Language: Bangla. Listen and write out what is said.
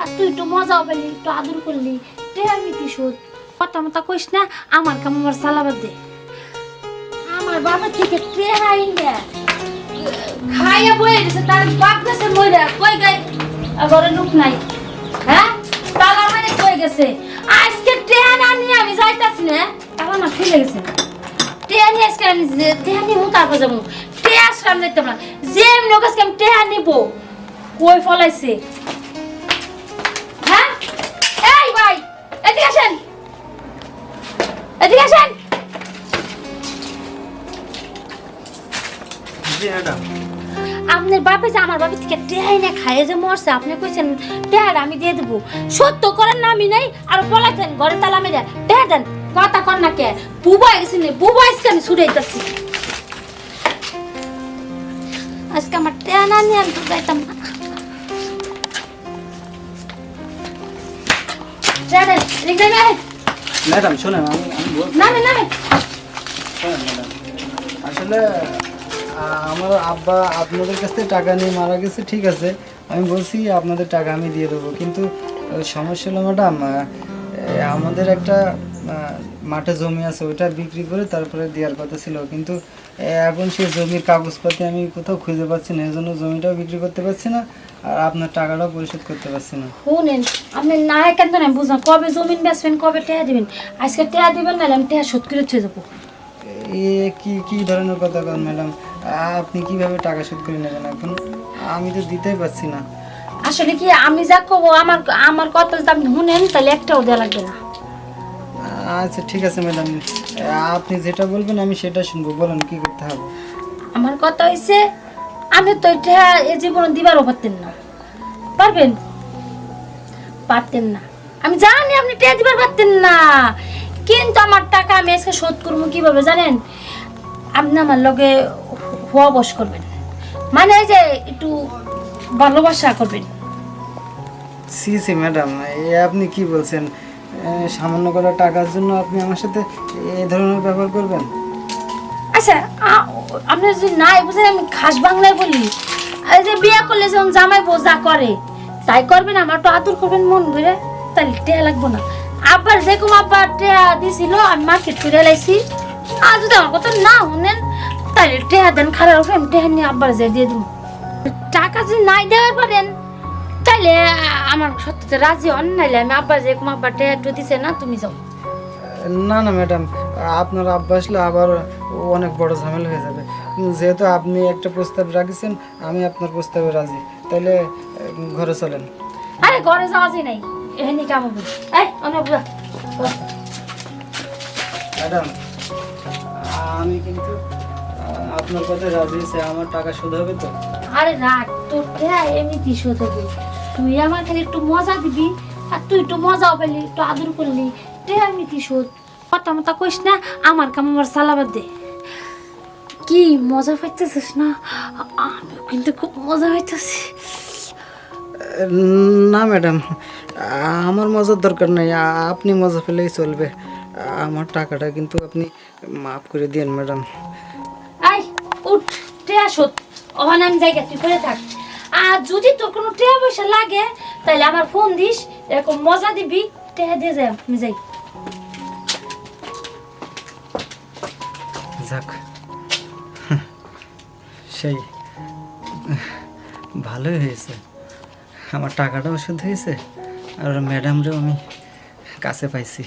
আর তুই একটু মজাও পেলি, একটু আদর করলি। টেহা মিতি শোধ। কথা মতো কইস না, আমার কাম আমার সালাবাদ দে। আমার বাবা থেকে টেহাই না খাইয়া বয়ে গেছে, তার বাপ গেছে কই গাই ঘরে লোক নাই। হ্যাঁ? তালা মানে কই গেছে? আজকে ট্রেন আনি আমি, যাইতাছি না। তালা না ফেলে গেছে। ট্রেন আজকে আমি ট্রেন নিবো তারপর যাব। ট্রেন আসলাম দেখতাম না। যে এমনি ওকে আজকে আমি ট্রেন নিবো। কই ফলাইছে? আপনার বাপে যে আমার বাপে থেকে টেহাই না খাইয়ে যে মরছে আপনি কইছেন টেহার আমি দিয়ে দেবো সত্য করেন না আমি নাই আর পলাইতেন ঘরে তালা মেরে টেহা দেন কথা কর না কে বুবা গেছি নে বুবা আজকে আমি ছুটাইতেছি আজকে আমার টেহা না নিয়ে আমি যাইতাম না। ম্যাডাম শোনেন আমি আমি বলছি নামেন, নামেন। আসলে আমার আব্বা আপনাদের কাছ থেকে টাকা নিয়ে মারা গেছে ঠিক আছে। আমি বলছি আপনাদের টাকা আমি দিয়ে দেবো। কিন্তু সমস্যা হলো ম্যাডাম আমাদের একটা মাঠে জমি আছে ওইটা বিক্রি করে তারপরে দেওয়ার কথা ছিল। কিন্তু এখন সেই জমির কাগজপাতি আমি কোথাও খুঁজে পাচ্ছি না এই জন্য জমিটাও বিক্রি করতে পারছি না আর আপনার টাকাটাও পরিশোধ করতে পারছি না। শুনেন আপনি না কেন আমি বুঝলাম কবে জমিন বেচবেন কবে টেহা দিবেন? আজকে টেহা দিবেন নাহলে আমি টেহা শোধ করে থুয়ে যাব। এ কি কি ধরনের কথা কন ম্যাডাম আপনি কীভাবে টাকা শোধ করে নেবেন এখন? আমি তো দিতেই পারছি না। আসলে কি আমি যা করব আমার আমার কথা যদি আপনি শুনেন তাহলে একটাও দেওয়া লাগবে না। আচ্ছা ঠিক আছে ম্যাডাম। আপনি যেটা বলবেন আমি সেটা শুনব। বলেন কি করতে হবে? আমার কথা হয়েছে আমি তো এটা এ জীবনে দিবারও পারতেন না। পারবেন? পারতেন না। আমি জানি আপনি টেয়া দিবার পারতেন না। কিন্তু আমার টাকা আমি আজকে শোধ করব কীভাবে জানেন? আপনি আমার লগে হওয়া বস করবেন। মানে এই যে একটু ভালোবাসা করবেন। সি সি ম্যাডাম এ আপনি কি বলছেন? সামান্য করে টাকার জন্য আপনি আমার সাথে এই ধরনের ব্যবহার করবেন? আচ্ছা আপনি যদি নাই বুঝেন আমি খাস বাংলায় বলি। এই যে বিয়ে করলে যখন জামাই বোঝা করে তাই করবেন আমার তো আদর করবেন মন ভরে তাহলে টেয়া লাগবো না। আব্বার যেরকম আব্বার টেয়া দিছিল আমি মার্কেট করে লাইছি। আর যদি আমার কথা না শুনেন তাহলে টেয়া দেন খারাপ আমি টেয়া নিয়ে আব্বার যে দিয়ে দেবো। টাকা যদি নাই দেওয়ার পারেন তাইলে আ- আমার সত্যি রাজি হন নাইলে আমি আব্বার যেরকম আব্বার টেয়া একটু দিছে না তুমি যাও। না না ম্যাডাম আপনার আব্বা আসলে আবার অনেক বড় ঝামেলা হয়ে যাবে। যেহেতু আপনি একটা প্রস্তাব রাখছেন আমি আপনার প্রস্তাবে রাজি। তাহলে ঘরে চলেন। আরে ঘরে যাওয়া যায় নাই। এখানে কাম হবে। এই অনেক ম্যাডাম আমি কিন্তু আপনার কথায় রাজি হয়েছে আমার টাকা শোধ হবে তো? আরে রাখ তোর টেয়া এমনিতে শোধ হবে। তুই আমার খালি একটু মজা দিবি আর তুই একটু মজাও পেলি একটু আদর করলি টেয়া এমনিতে শোধ। কথা মতো কইস না আমার কাম আমার সালাবাদ দে। কি মজা পাইতেছিস না? আমিও কিন্তু খুব মজা পাইতেছি। না ম্যাডাম আমার মজার দরকার নেই আপনি মজা পেলেই চলবে। আমার টাকাটা কিন্তু আপনি মাফ করে দিন ম্যাডাম। উঠ টেয়া শোধ ওখানে আমি জায়গা তুই করে থাক। আর যদি তোর কোনো টেয়া পয়সা লাগে তাহলে আমার ফোন দিস, এরকম মজা দিবি, টেয়া দিয়ে যাই আমি যাই। যাক। সেই, ভালোই হয়েছে। আমার টাকাটাও শুদ্ধ হয়েছে, আর ম্যাডামরেও আমি কাছে পাইছি।